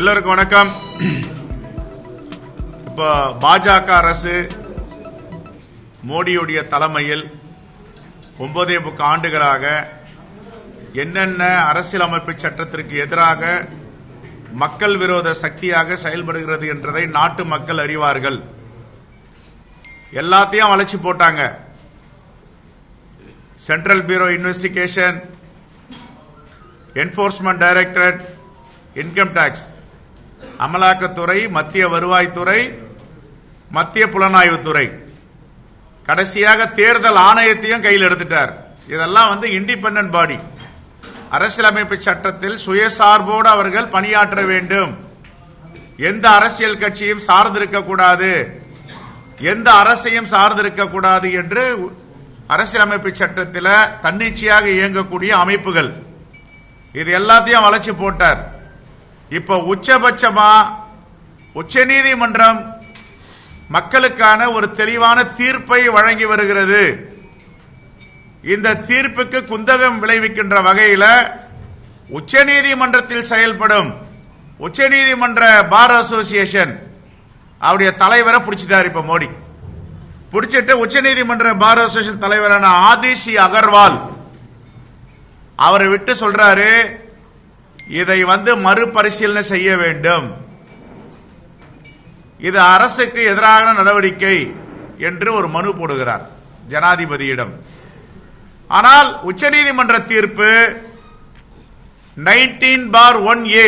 எல்லோருக்கும் வணக்கம். இப்போ பாஜக அரசு மோடியுடைய தலைமையில் ஒன்பதே முக்க ஆண்டுகளாக என்னென்ன அரசியலமைப்பு சட்டத்திற்கு எதிராக மக்கள் விரோத சக்தியாக செயல்படுகிறது என்றதை நாட்டு மக்கள் அறிவார்கள். எல்லாத்தையும் வளைச்சு போட்டாங்க. Central bureau investigation enforcement directorate income tax அமலாக்கத்துறை மத்திய வருவாய்த்துறை மத்திய புலனாய்வுத்துறை. கடைசியாக தேர்தல் ஆணையத்தையும் கையில் எடுத்துட்டார். இதெல்லாம் வந்து இண்டிபெண்டன்ட் பாடி அரசியலமைப்பு சட்டத்தில் சுயசார்போடு அவர்கள் பணியாற்ற வேண்டும். எந்த அரசியல் கட்சியும் சார்ந்திருக்க கூடாது. எந்த அரசையும் சார்ந்திருக்க கூடாது என்று அரசியலமைப்பு சட்டத்தில் தன்னிச்சையாக இயங்கக்கூடிய அமைப்புகள். இது எல்லாத்தையும் வளைச்சு போட்டார். இப்ப உச்சபட்சமா உச்சநீதிமன்றம் மக்களுக்கான ஒரு தெளிவான தீர்ப்பை வழங்கி வருகிறது. இந்த தீர்ப்புக்கு குந்தகம் விளைவிக்கின்ற வகையில உச்சநீதிமன்றத்தில் செயல்படும் உச்சநீதிமன்ற பார் அசோசியேஷன் அவருடைய தலைவரை பிடிச்சிட்டார் இப்ப மோடி. பிடிச்சிட்டு உச்சநீதிமன்ற பார் அசோசியேஷன் தலைவரான ஆதிஷி அகர்வால் அவரை விட்டு சொல்றாரு இதை வந்து மறுபரிசீலனை செய்ய வேண்டும். இது அரசுக்கு எதிரான நடவடிக்கை என்று ஒரு மனு போடுகிறார் ஜனாதிபதியிடம். ஆனால் உச்சநீதிமன்ற தீர்ப்பு நைன்டீன் பார் ஒன் ஏ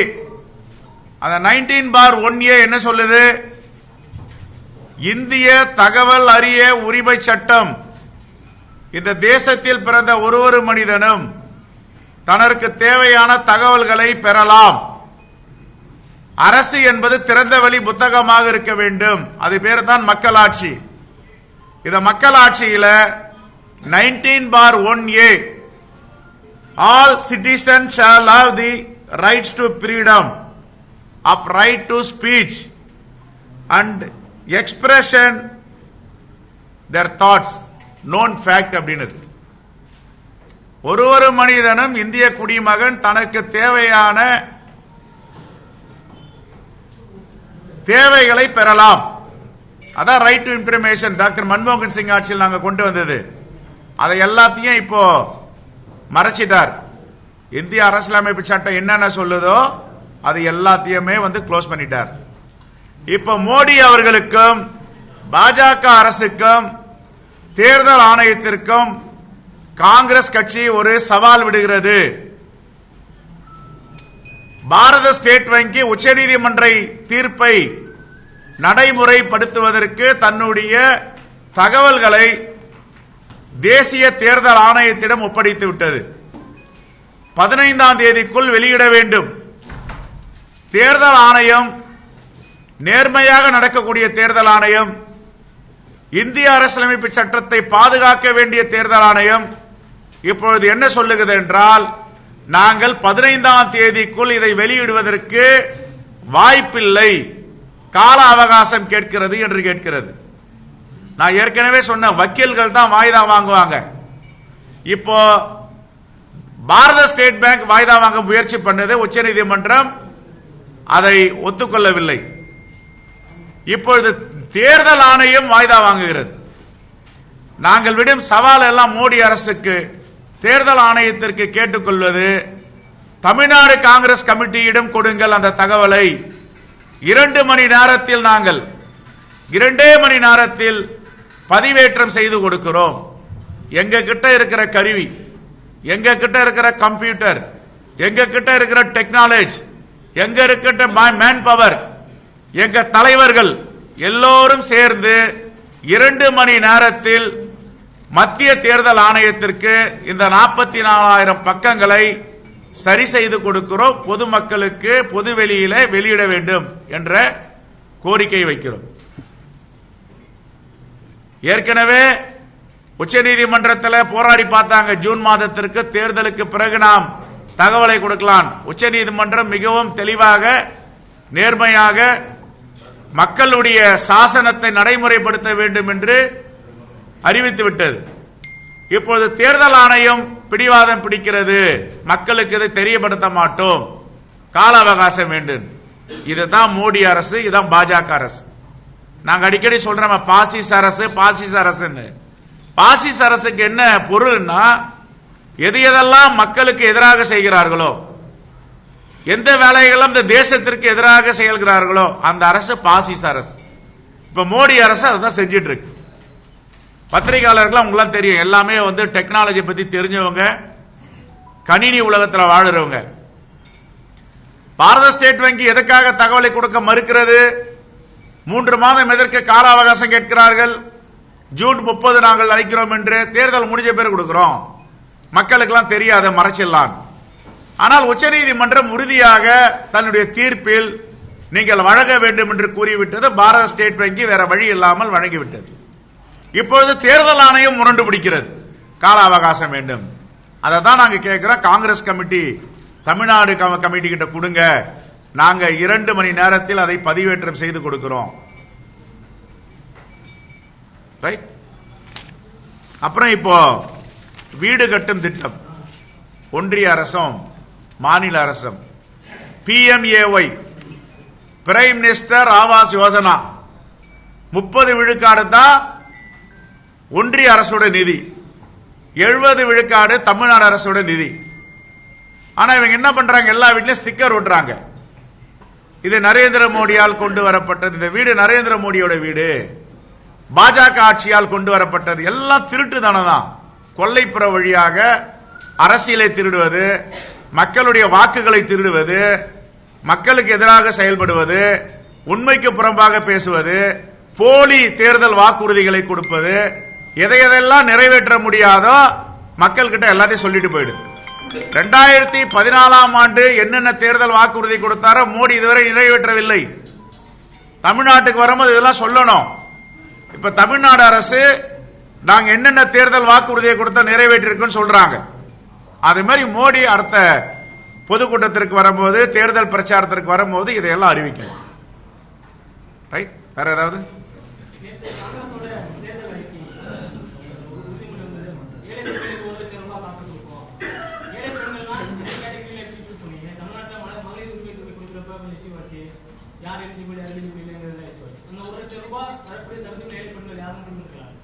அந்த நைன்டீன் பார் ஒன் ஏ என்ன சொல்லுது? இந்திய தகவல் அறிய உரிமை சட்டம். இந்த தேசத்தில் பிறந்த ஒரு ஒரு மனிதனும் தனக்கு தேவையான தகவல்களை பெறலாம். அரசு என்பது திறந்த வழி புத்தகமாக இருக்க வேண்டும். அது பேர் தான் மக்களாட்சி. இந்த மக்களாட்சியில nineteen bar one A all citizen shall have the rights to freedom of right to speech and expression their thoughts known fact அப்படின்னு ஒரு ஒரு மனிதனும் இந்திய குடிமகன் தனக்கு தேவையான தேவைகளை பெறலாம். அதான் ரைட் டு இன்ஃபர்மேஷன் டாக்டர் மன்மோகன் சிங் ஆட்சியில் நாங்கள் கொண்டு வந்தது. அதை எல்லாத்தையும் இப்போ மறைச்சிட்டார். இந்திய அரசியலமைப்பு சட்டம் என்னென்ன சொல்லுதோ அது எல்லாத்தையுமே வந்து க்ளோஸ் பண்ணிட்டார். இப்ப மோடி அவர்களுக்கும் பாஜக அரசுக்கும் தேர்தல் ஆணையத்திற்கும் காங்கிரஸ் கட்சி ஒரு சவால் விடுகிறது. பாரத ஸ்டேட் வங்கி உச்சநீதிமன்ற தீர்ப்பை நடைமுறைப்படுத்துவதற்கு தன்னுடைய தகவல்களை தேசிய தேர்தல் ஆணையத்திடம் ஒப்படைத்து விட்டது. பதினைந்தாம் தேதிக்குள் வெளியிட வேண்டும். தேர்தல் ஆணையம் நேர்மையாக நடக்கக்கூடிய தேர்தல் ஆணையம் இந்திய அரசியலமைப்பு சட்டத்தை பாதுகாக்க வேண்டிய தேர்தல் ஆணையம் இப்பொழுது என்ன சொல்லுகிறது என்றால் நாங்கள் பதினைந்தாம் தேதிக்குள் இதை வெளியிடுவதற்கு வாய்ப்பில்லை. கால அவகாசம் கேட்கிறது என்று கேட்கிறது. நான் ஏற்கனவே சொன்ன வக்கீல்கள் தான் வாய்தா வாங்குவாங்க. இப்போ பாரத ஸ்டேட் பேங்க் வாய்தா வாங்க முயற்சி பண்ணது உச்சநீதிமன்றம் அதை ஒத்துக்கொள்ளவில்லை. இப்பொழுது தேர்தல் ஆணையம் வாய்தா வாங்குகிறது. நாங்கள் விடும் சவால் எல்லாம் மோடி அரசுக்கு. தேர்தல் ஆணையத்திற்கு கேட்டுக்கொள்வது தமிழ்நாடு காங்கிரஸ் கமிட்டியிடம் கொடுங்கள் அந்த தகவலை. இரண்டு மணி நேரத்தில் நாங்கள் இரண்டே மணி நேரத்தில் பதிவேற்றம் செய்து கொடுக்கிறோம். எங்க கிட்ட இருக்கிற கருவி எங்க கிட்ட இருக்கிற கம்ப்யூட்டர் எங்க கிட்ட இருக்கிற டெக்னாலஜி எங்க இருக்கிற மேன் பவர் எங்க தலைவர்கள் எல்லோரும் சேர்ந்து இரண்டு மணி நேரத்தில் மத்திய தேர்தல் ஆணையத்திற்கு இந்த நாற்பத்தி நாலாயிரம் பக்கங்களை சரி செய்து கொடுக்கிறோம். பொதுமக்களுக்கு பொது வெளியில வெளியிட வேண்டும் என்ற கோரிக்கை வைக்கிறோம். ஏற்கனவே உச்சநீதிமன்றத்தில் போராடி பார்த்தாங்க. ஜூன் மாதத்திற்கு தேர்தலுக்கு பிறகு நாம் தகவலை கொடுக்கலாம். உச்சநீதிமன்றம் மிகவும் தெளிவாக நேர்மையாக மக்களுடைய சாசனத்தை நடைமுறைப்படுத்த வேண்டும் என்று அறிவித்து விட்டது. இப்போது தேர்தல் ஆணையம் பிடிவாதம் பிடிக்கிறது. மக்களுக்கு இதை தெரியப்படுத்த மாட்டோம். கால அவகாசம் வேண்டும். இதுதான் மோடி அரசு இதுதான் பாஜக அரசு. நாங்க அடிக்கடி சொல்றோம் பாசிஸ் அரசு பாசிஸ் அரசுன்னு. பாசிஸ் அரசுக்கு என்ன பொருள்னா எது எதெல்லாம் மக்களுக்கு எதிராக செய்கிறார்களோ எந்த வேலைகளும் இந்த தேசத்திற்கு எதிராக செயல்கிறார்களோ அந்த அரசு பாசிஸ் அரசு. இப்ப மோடி அரசு அதுதான் செஞ்சிட்டு இருக்கு. பத்திரிகையாளர்கள் உங்களாம் தெரியும். எல்லாமே வந்து டெக்னாலஜி பத்தி தெரிஞ்சவங்க கணினி உலகத்தில் வாழுறவங்க. பாரத ஸ்டேட் வங்கி எதற்காக தகவலை கொடுக்க மறுக்கிறது? மூன்று மாதம் எதற்கு கால அவகாசம் கேட்கிறார்கள்? ஜூன் முப்பது நாங்கள் அழைக்கிறோம் என்று தேர்தல் முடிஞ்ச பேர் கொடுக்கிறோம். மக்களுக்கெல்லாம் தெரியாத மறைச்சிடலாம் ஆனால் உச்சநீதிமன்றம் உறுதியாக தன்னுடைய தீர்ப்பில் நீங்கள் வழங்க வேண்டும் என்று கூறிவிட்டது. பாரத ஸ்டேட் வங்கி வேற வழி இல்லாமல் வழங்கிவிட்டது. இப்பொழுது தேர்தல் ஆணையம் முரண்டு பிடிக்கிறது. கால அவகாசம் வேண்டும். அதை தான் நாங்க கேட்கிறோம். காங்கிரஸ் கமிட்டி தமிழ்நாடு கமிட்டி கிட்ட கொடுங்க. நாங்க இரண்டு மணி நேரத்தில் அதை பதிவேற்றம் செய்து கொடுக்கிறோம். ரைட் அப்புறம் இப்போ வீடு கட்டும் திட்டம். ஒன்றிய அரசும் மாநில அரசும். PMAY prime minister Awas Yojana. முப்பது விழுக்காடு தான் ஒன்றிய அரசோட நிதி எழுபது விழுக்காடு தமிழ்நாடு அரசோட நிதி. ஆனா இவங்க என்ன பண்றாங்க? எல்லா வீட்லயும் ஸ்டிக்கர் ஒட்டுறாங்க. இது நரேந்திர மோடியால் கொண்டு வரப்பட்டது. இந்த வீடு நரேந்திர மோடியோட வீடு. பாஜக ஆட்சியால் கொண்டு வரப்பட்டது. எல்லாம் திருட்டு தான் கொள்ளைப்புற வழியாக அரசியலை திருடுவது மக்களுடைய வாக்குகளை திருடுவது மக்களுக்கு எதிராக செயல்படுவது உண்மைக்கு புறம்பாக பேசுவது போலி தேர்தல் வாக்குறுதிகளை கொடுப்பது எதை எதெல்லாம் நிறைவேற்ற முடியாதோ மக்கள் கிட்ட எல்லாத்தையும் சொல்லிட்டு போயிடுது. ரெண்டாயிரத்தி பதினாலாம் ஆண்டு என்னென்ன தேர்தல் வாக்குறுதி கொடுத்தாரோ மோடி இதுவரை நிறைவேற்றவில்லை. தமிழ்நாட்டுக்கு வரும்போது இதெல்லாம் சொல்லணும். இப்ப தமிழ்நாடு அரசு நாங்க என்னென்ன தேர்தல் வாக்குறுதியை கொடுத்தா நிறைவேற்றிருக்குன்னு சொல்றாங்க. அதே மாதிரி மோடி அடுத்த பொதுக்கூட்டத்திற்கு வரும்போது தேர்தல் பிரச்சாரத்திற்கு வரும்போது இதையெல்லாம் அறிவிக்கணும். ரைட் வேற ஏதாவது?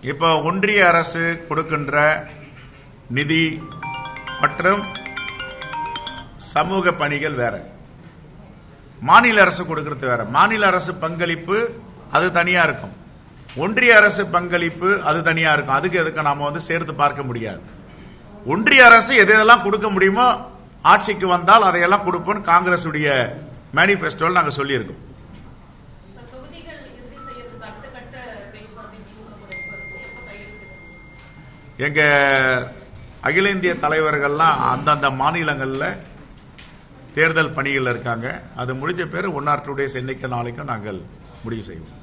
இப்ப ஒன்றிய அரசு கொடுக்கின்ற நிதி மற்றும் சமூக பணிகள் வேற. மாநில அரசு கொடுக்கிறது வேற. மாநில அரசு பங்களிப்பு அது தனியா இருக்கும். ஒன்றிய அரசு பங்களிப்பு அது தனியா இருக்கும். அதுக்கு எதுக்கு நாம வந்து சேர்த்து பார்க்க முடியாது. ஒன்றிய அரசு எது எதெல்லாம் கொடுக்க முடியுமோ ஆட்சிக்கு வந்தால் அதையெல்லாம் கொடுப்போம்னு உடைய மேனிபெஸ்டோல் நாங்கள் சொல்லியிருக்கோம். எங்க அகில இந்திய தலைவர்கள்லாம் அந்தந்த மாநிலங்களில் தேர்தல் பணிகள் இருக்காங்க. அது முடிஞ்ச பேர் ஒன் ஆர் டூ டேஸ் என்னைக்கு நாளைக்கும் நாங்கள் முடிவு செய்வோம்.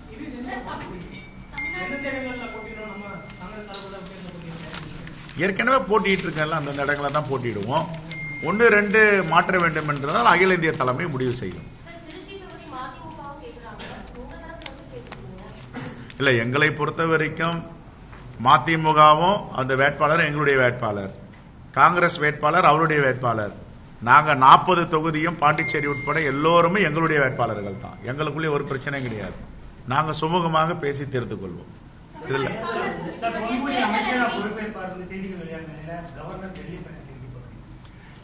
ஏற்கனவே போட்டிட்டு இருக்கல அந்தந்த இடங்களை தான் போட்டிடுவோம். ஒன்று ரெண்டு மாற்ற வேண்டும் என்றதால் அகில இந்திய தலைமை முடிவு செய்யும். இல்லை இல்ல எங்களை பொறுத்த வரைக்கும் மதிமுகவும் அந்த வேட்பாளர் எங்களுடைய வேட்பாளர். காங்கிரஸ் வேட்பாளர் அவருடைய வேட்பாளர். நாங்கள் நாற்பது தொகுதியும் பாண்டிச்சேரி உட்பட எல்லோருமே எங்களுடைய வேட்பாளர்கள் தான். எங்களுக்குள்ளே ஒரு பிரச்சனையும் கிடையாது. நாங்கள் சுமூகமாக பேசி தீர்த்துக் கொள்வோம். இதுல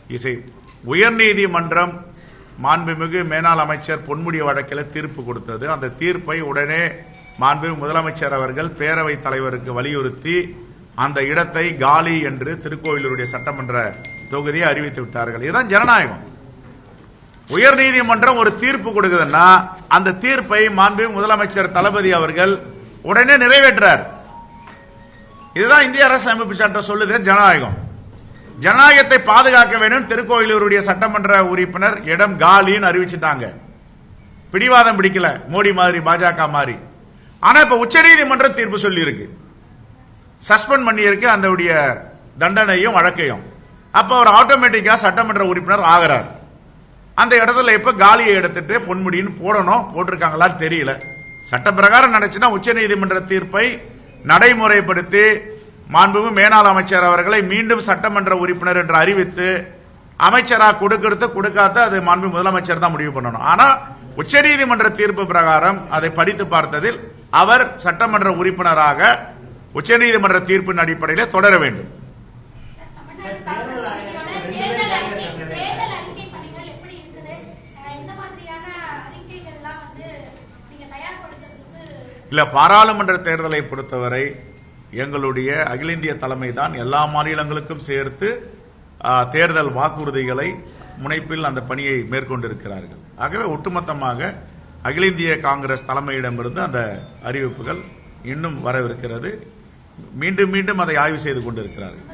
இசை உயர்நீதிமன்றம் மாண்புமிகு மேனாள் அமைச்சர் பொன்முடி வழக்கில் தீர்ப்பு கொடுத்தது. அந்த தீர்ப்பை உடனே மாண்பு முதலமைச்சர் அவர்கள் பேரவைத் தலைவருக்கு வலியுறுத்தி அந்த இடத்தை காலி என்று திருக்கோயிலூருடைய சட்டமன்ற தொகுதியை அறிவித்து விட்டார்கள். இதுதான் ஜனநாயகம். உயர்நீதிமன்றம் ஒரு தீர்ப்பு கொடுக்குதுன்னா அந்த தீர்ப்பை மாண்பு முதலமைச்சர் தளபதி அவர்கள் உடனே நிறைவேற்றார். இதுதான் இந்திய அரசு அமைப்பு சட்டம் சொல்லுது ஜனநாயகம். ஜனநாயகத்தை பாதுகாக்க வேண்டும் திருக்கோயிலூருடைய சட்டமன்ற உறுப்பினர் இடம் காலின்னு அறிவிச்சிட்டாங்க. பிடிவாதம் பிடிக்கல மோடி மாதிரி பாஜக மாதிரி. ஆனா இப்ப உச்சநீதிமன்றம் தீர்ப்பு சொல்லி இருக்கு சஸ்பெண்ட் பண்ணி இருக்கு அந்த தண்டனையும் வழக்கையும். அப்ப அவர் ஆட்டோமேட்டிக்கா சட்டமன்ற உறுப்பினர் ஆகிறார். அந்த இடத்துல இப்ப காலியை எடுத்துட்டு பொன்முடின்னு போடணும் போட்டிருக்காங்களான்னு தெரியல. சட்ட பிரகாரம் உச்ச உச்சநீதிமன்ற தீர்ப்பை நடைமுறைப்படுத்தி மாண்புமிகு மேனாள் அமைச்சர் அவர்களை மீண்டும் சட்டமன்ற உறுப்பினர் என்று அறிவித்து அமைச்சரா கொடுக்கறது கொடுக்காத அது மாண்பு முதலமைச்சர் தான் முடிவு பண்ணணும். ஆனா உச்சநீதிமன்ற தீர்ப்பு பிரகாரம் அதை படித்து பார்த்ததில் அவர் சட்டமன்ற உறுப்பினராக உச்சநீதிமன்ற தீர்ப்பின் அடிப்படையில் தொடர வேண்டும். இல்ல பாராளுமன்ற தேர்தலை பொறுத்தவரை எங்களுடைய அகில இந்திய தலைமை தான் எல்லா மாநிலங்களுக்கும் சேர்த்து தேர்தல் வாக்குறுதிகளை முனைப்பில் அந்த பணியை மேற்கொண்டிருக்கிறார்கள். ஆகவே ஒட்டுமொத்தமாக அகில இந்திய காங்கிரஸ் தலைமையிடமிருந்து அந்த அறிவிப்புகள் இன்னும் வரவிருக்கிறது. மீண்டும் மீண்டும் அதை ஆய்வு செய்து கொண்டிருக்கிறார்கள்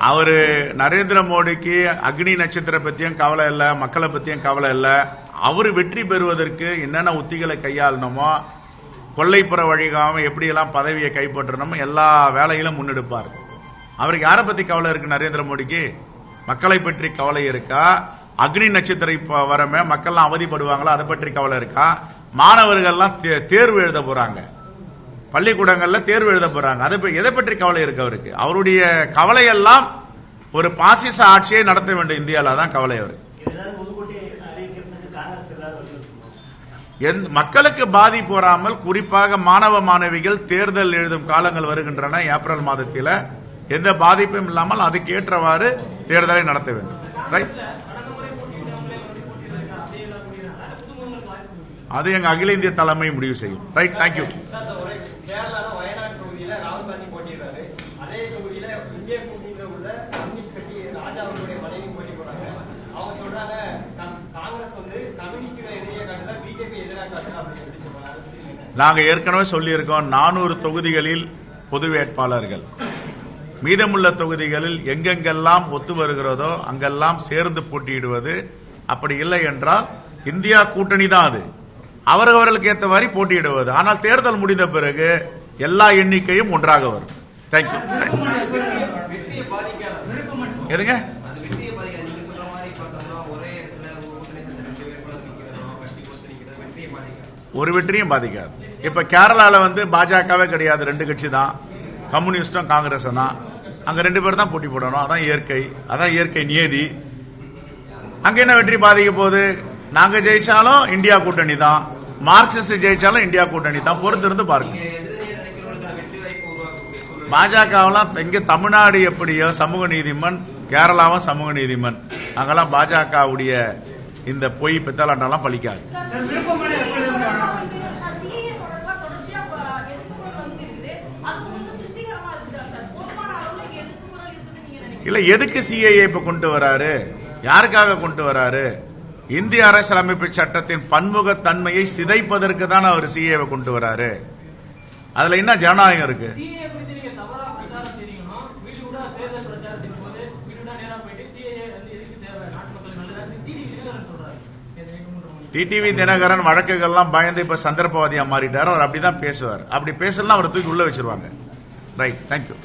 அவரு நரேந்திர மோடிக்கு அக்னி நட்சத்திர பத்தியும் கவலை இல்லை மக்களை பத்தியும் கவலை இல்லை அவர் வெற்றி பெறுவதற்கு என்னென்ன உத்திகளை கையாளணுமோ கொள்ளைப்புற வழிகாம எப்படியெல்லாம் பதவியை கைப்பற்றணுமோ எல்லா வேலையிலும் முன்னெடுப்பார். அவருக்கு யாரை பற்றி கவலை இருக்கு நரேந்திர மோடிக்கு? மக்களை பற்றி கவலை இருக்கா? அக்னி நட்சத்திரம் இப்போ வரமே மக்கள்லாம் அவதிப்படுவாங்களா? அதை பற்றி கவலை இருக்கா? மாணவர்கள்லாம் தே- தேர்வு எழுத போறாங்க. பள்ளிக்கூடங்களில் தேர்வு எழுத போறாங்க. அதை எதை பற்றி கவலை இருக்கு அவருக்கு? அவருடைய கவலையெல்லாம் ஒரு பாசிச ஆட்சியை நடத்த வேண்டும். இந்தியாவில் தான் கவலை அவருக்கு இது ஏதாவது முன்கூட்டி அறிவிக்கிறதுக்கு காங்கிரஸ் ஏதாவது வலியுறுத்தணும் எந்த- மக்களுக்கு பாதிப்பு வராமல் குறிப்பாக மாணவ மாணவிகள் தேர்தல் எழுதும் காலங்கள் வருகின்றன ஏப்ரல் மாதத்தில். எந்த பாதிப்பும் இல்லாமல் அதுக்கு ஏற்றவாறு தேர்தலை நடத்த வேண்டும். ரைட் அது எங்க அகில இந்திய தலைமை முடிவு செய்யும். ரைட் தேங்க்யூ சார் இந்த ஒரே கேரளால வயநாடு தொகுதியில ராகுல் காந்தி போட்டியிடுறாரு அதே தொகுதியில இந்திய கூட்டணியில உள்ள கம்யூனிஸ்ட் கட்சி ராஜா அவர்களுடைய மனைவி போட்டி போறாங்க அவங்க சொல்றாங்க கம்- காங்கிரஸ் வந்து கம்யூனிஸ்டுகளை எதிரியா காட்டுதா பிஜேபி எதிராக காட்டுதா அப்படின்னு சொல்லி சொல்றாங்க அதை பத்தி நீங்க ஏற்கனவே சொல்லியிருக்கோம் நானூறு தொகுதிகளில் பொது வேட்பாளர்கள். மீதமுள்ள தொகுதிகளில் எங்கெங்கெல்லாம் ஒத்து வருகிறதோ அங்கெல்லாம் சேர்ந்து போட்டியிடுவது அப்படி இல்லை என்றால் இந்தியா கூட்டணி தான் அது. அவரவர்களுக்கு ஏற்ற மாதிரி போட்டியிடுவது. ஆனால் தேர்தல் முடிந்த பிறகு எல்லா எண்ணிக்கையும் ஒன்றாக வரும். தேங்க்யூ எதுங்க அது வெற்றியை பாதிக்காது நீங்க சொல்ற மாதிரி பார்த்தோம்னா ஒரே இடத்துல ஒரு கூட்டணி சேர்ந்த ரெண்டு வேட்பாளர் நிக்கிறதோ கட்சி கொடுத்து நிக்கிறதோ வெற்றியை பாதிக்காது ஒரு வெற்றியும் பாதிக்காது. இப்ப கேரளாவில் வந்து பாஜகவே கிடையாது. ரெண்டு கட்சி தான். கம்யூனிஸ்டும் காங்கிரஸும் தான். அங்க ரெண்டு பேர் தான் போட்டி போடணும். அதான் இயற்கை. அதான் இயற்கை நியதி. அங்க என்ன வெற்றி பாதிக்க போகுது? நாங்க ஜெயிச்சாலும் இந்தியா கூட்டணி தான். மார்க்சிஸ்ட் ஜெயிச்சாலும் இந்தியா கூட்டணி தான். பொறுத்திருந்து பாருங்க. நீங்க பாஜகவெல்லாம் இங்க தமிழ்நாடு எப்படியோ சமூக நீதிமன் கேரளாவும் சமூக நீதிமன். அங்கெல்லாம் பாஜகவுடைய இந்த பொய் பித்தலாட்டம்லாம் பழிக்காது. இல்ல எதுக்கு சிஐஏ இப்ப கொண்டு வராரு? யாருக்காக கொண்டு வராரு? இந்திய அரசியலமைப்பு சட்டத்தின் பன்முகத்தன்மையை சிதைப்பதற்கு தான் அவர் சிஏவை கொண்டு வராரு. அதுல என்ன ஜனநாயகம் இருக்கு. டிடிவி தினகரன் வழக்குகள்லாம் பயந்து இப்ப சந்தர்ப்பவாதியா மாறிட்டார். அவர் அப்படிதான் பேசுவார். அப்படி பேசலாம் அவர் தூக்கி உள்ள வச்சிருவாங்க. Right thank you